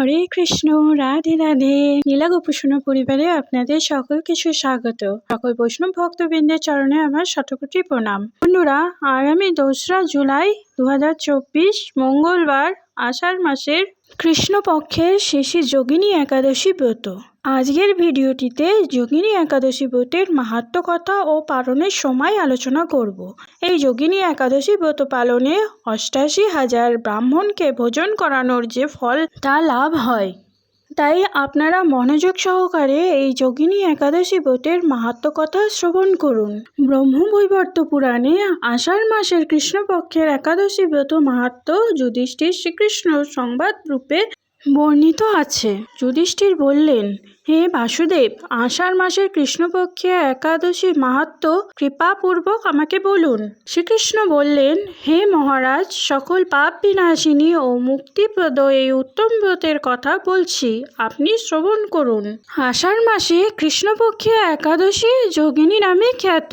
হরে কৃষ্ণ, রাধে রাধে। নীলা গোপসূনা পরিবারে আপনাদের সকল কিছু স্বাগত সকল বৈষ্ণব ভক্তবৃন্দের চরণে আমার শতকোটি প্রণাম। বন্ধুরা, আগামী দোসরা জুলাই দু হাজার চব্বিশ মঙ্গলবার, আষাঢ় মাসের কৃষ্ণপক্ষের শেষে যোগিনী একাদশী ব্রত। আজকের ভিডিওটিতে যোগিনী একাদশী ব্রতের মাহাত্ম কথা ও পালনের সময় আলোচনা করব। এই যোগিনী একাদশী ব্রত পালনে অষ্টাশি হাজার ব্রাহ্মণকে ভোজন করানোর যে ফল, তা লাভ হয়। তাই আপনারা মনোযোগ সহকারে এই যোগিনী একাদশী ব্রতের মাহাত্ম কথা শ্রবণ করুন। ব্রহ্মবৈবর্ত পুরাণে আষাঢ় মাসের কৃষ্ণপক্ষের একাদশী ব্রত মাহাত্ম যুধিষ্ঠির শ্রীকৃষ্ণ সংবাদ রূপে বর্ণিত আছে। যুধিষ্ঠির বললেন, হে বাসুদেব, আষাঢ় মাসের কৃষ্ণপক্ষে একাদশী মাহাত্ম কৃপাপূর্বক আমাকে বলুন। শ্রীকৃষ্ণ বললেন, হে মহারাজ, সকল পাপ বিনাশিনী ও মুক্তিপ্রদ এই উত্তম ব্রতের কথা বলছি, আপনি শ্রবণ করুন। আষাঢ় মাসে কৃষ্ণপক্ষে একাদশী যোগিনী নামে খ্যাত।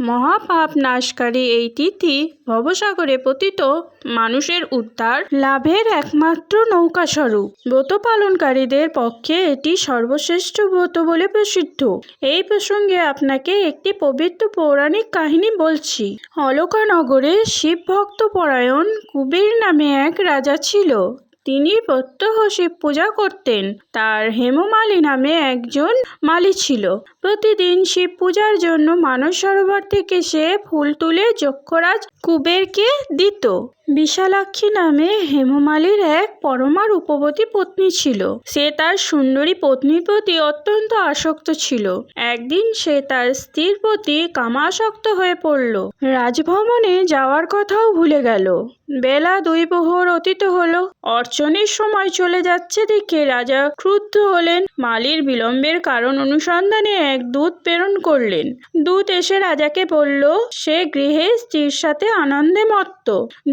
মহাপাপ নাশকারী এই তিথি ভবসাগরে পতিত মানুষের উদ্ধার লাভের একমাত্র নৌকাস্বরূপ। ব্রত পালনকারীদের পক্ষে এটি সর্বশ্রেষ্ঠ ব্রত বলে প্রসিদ্ধ। এই প্রসঙ্গে আপনাকে একটি পবিত্র পৌরাণিক কাহিনী বলছি। অলকানগরে শিব ভক্ত পরায়ণ কুবের নামে এক রাজা ছিল। তিনি প্রত্যহ শিব পূজা করতেন। তার হেমমালী নামে একজন মালি ছিল। প্রতিদিন শিব পূজার জন্য মানস সরোবর থেকে সে ফুল তুলে যক্ষরাজ কুবেরকে দিত। বিশালাক্ষী নামে হেমমালির এক পরমার উপবতী পত্নী ছিল। সে তার সুন্দরী পত্নীর প্রতি অত্যন্ত আসক্ত ছিল। একদিন সে তার স্ত্রীর প্রতি কামাসক্ত হয়ে পড়ল। রাজভবনে যাওয়ার কথাও ভুলে গেল। বেলা দুই প্রহর অতীত হলো। অর্চনের সময় চলে যাচ্ছে দেখে রাজা ক্রুদ্ধ হলেন। মালির বিলম্বের কারণ অনুসন্ধানে এক দূত প্রেরণ করলেন। দূত এসে রাজাকে বলল, সে গৃহে স্ত্রীর সাথে আনন্দে মত্ত।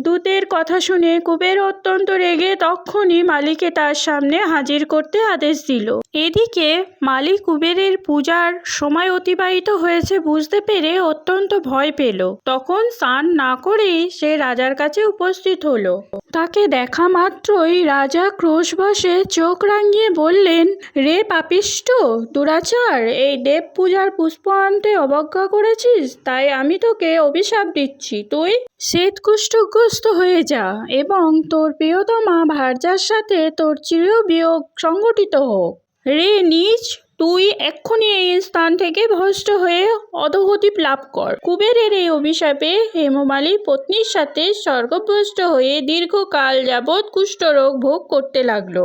দূতের কথা শুনে কুবের অত্যন্ত রেগে তক্ষুনি মালিকে তার সামনে হাজির করতে আদেশ দিল। এদিকে মালিক কুবেরের পূজার সময় অতিবাহিত হয়েছে বুঝতে পেরে অত্যন্ত ভয় পেল। তখন স্নান না করেই সে রাজার কাছে উপস্থিত হলো। তাকে দেখা মাত্রই রাজা ক্রোশবশে চোখ রাঙিয়ে বললেন, রে পাপিষ্ট, দুরাচার, এই দেব পূজার পুষ্প আনতে অবজ্ঞা করেছিস, তাই আমি তোকে অভিশাপ দিচ্ছি। তুই শ্বেতকুষ্ঠগ্রস্ত হয়ে যা এবং তোর প্রিয়তমা ভার্যার সাথে তোর চিরবিয়োগ সংগঠিত হোক। রে নিজ তুই এক্ষুনি এই স্থান থেকে ভ্রষ্ট হয়ে অধগতি লাভ কর। কুবেরের এই অভিশাপে হেমমালী পত্নীর সাথে স্বর্গভ্রষ্ট হয়ে দীর্ঘকাল যাবৎ কুষ্ঠরোগ ভোগ করতে লাগল।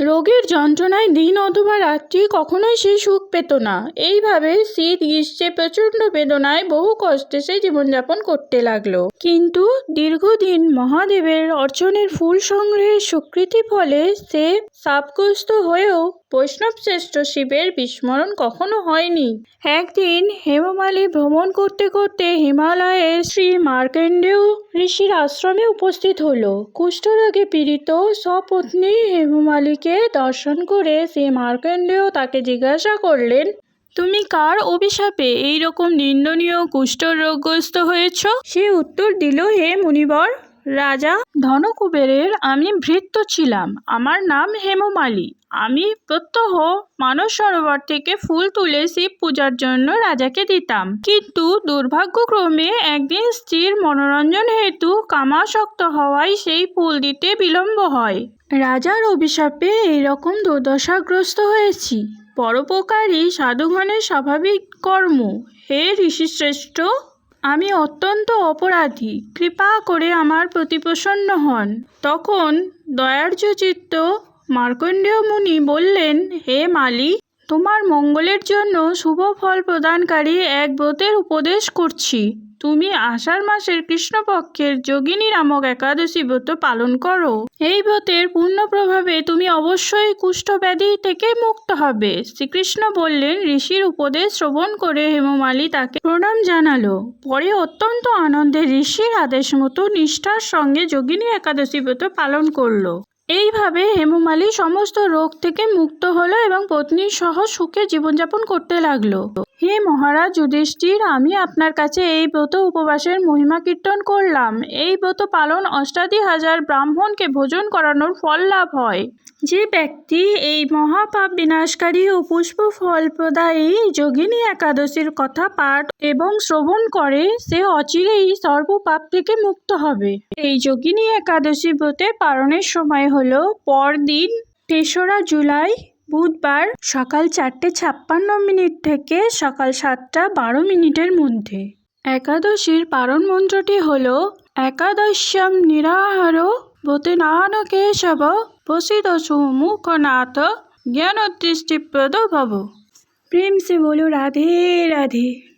রোগের যন্ত্রণায় দিন অথবা রাত্রি কখনোই সে সুখ পেত না। এইভাবে শীত, গ্রীষ্মে প্রচণ্ড বেদনায় বহু কষ্টে সে জীবনযাপন করতে লাগল। কিন্তু দীর্ঘদিন মহাদেবের অর্চনের ফুল সংগ্রহের স্বীকৃতি ফলে সে সাপগ্রস্ত হয়েও বৈষ্ণব শ্রেষ্ঠ শিবের বিস্মরণ কখনো হয়নি। একদিন হেমমালী ভ্রমণ করতে করতে হিমালয়ের শ্রী মার্কেন্ডেয় ঋষির আশ্রমে উপস্থিত হলো। কুষ্ঠরোগে পীড়িত সপত্নী হেমমালীকে দর্শন করে শ্রী মার্কেন্ডেয় তাকে জিজ্ঞাসা করলেন, তুমি কার অভিশাপে এই রকম নিন্দনীয় কুষ্ঠরোগগ্রস্ত হয়েছ? সে উত্তর দিল, হে মুনিবর রাজা ধনকুবেরের আমি ভৃত্য ছিলাম। আমার নাম হেমমালী। আমি প্রত্যহ মানস সরোবর থেকে ফুল তুলে শিব পূজার জন্য রাজাকে দিতাম। কিন্তু দুর্ভাগ্যক্রমে একদিন স্ত্রীর মনোরঞ্জন হেতু কামাসক্ত হওয়ায় সেই ফুল দিতে বিলম্ব হয়। রাজার অভিশাপে এইরকম দুর্দশাগ্রস্ত হয়েছি। পরোপকারী সাধুগণের স্বাভাবিক কর্ম। হে ঋষিশ্রেষ্ঠ আমি অত্যন্ত অপরাধী। কৃপা করে আমার প্রতি প্রসন্ন হন। তখন দয়ার্য চিত্ত মার্কণ্ডেয় মুনি বললেন, হে মালি, তোমার মঙ্গলের জন্য শুভ ফল প্রদানকারী এক ব্রতের উপদেশ করছি। তুমি আষাঢ় মাসের কৃষ্ণপক্ষের যোগিনী নামক একাদশী ব্রত পালন করো। এই ব্রতের পূর্ণ প্রভাবে তুমি অবশ্যই কুষ্ঠব্যাধি থেকে মুক্ত হবে। শ্রীকৃষ্ণ বললেন, ঋষির উপদেশ শ্রবণ করে হেমমালী তাকে প্রণাম জানালো। পরে অত্যন্ত আনন্দে ঋষির আদেশ মতো নিষ্ঠার সঙ্গে যোগিনী একাদশী ব্রত পালন করল। এইভাবে হেমমালী সমস্ত রোগ থেকে মুক্ত হলো এবং পত্নীর সহ সুখে জীবনযাপন করতে লাগল। হে মহারাজ যুধিষ্ঠির, আমি আপনার কাছে এই ব্রত উপবাসের মহিমা কীর্তন করলাম। এই ব্রত পালন অষ্টাদী হাজার ব্রাহ্মণকে ভোজন করানোর ফল লাভ হয়। যে ব্যক্তি এই মহাপাপ বিনাশকারী ও পুষ্প ফল প্রদায়ী যোগিনী একাদশীর কথা পাঠ এবং শ্রবণ করে, সে অচিরেই সর্বপাপ থেকে মুক্ত হবে। এই যোগিনী একাদশী ব্রতে পালনের সময় হল পরদিন তেসরা জুলাই বুধবার সকাল চারটে ছাপ্পান্ন মিনিট থেকে সকাল সাতটা বারো মিনিটের মধ্যে। একাদশীর পারণ মন্ত্রটি হল একাদশ্যম নিরাহার বতে নাহান কেশব বসিদসু মুখনাথ জ্ঞান দৃষ্টিপ্রদ ভব। প্রেম সে বলো, রাধে রাধে।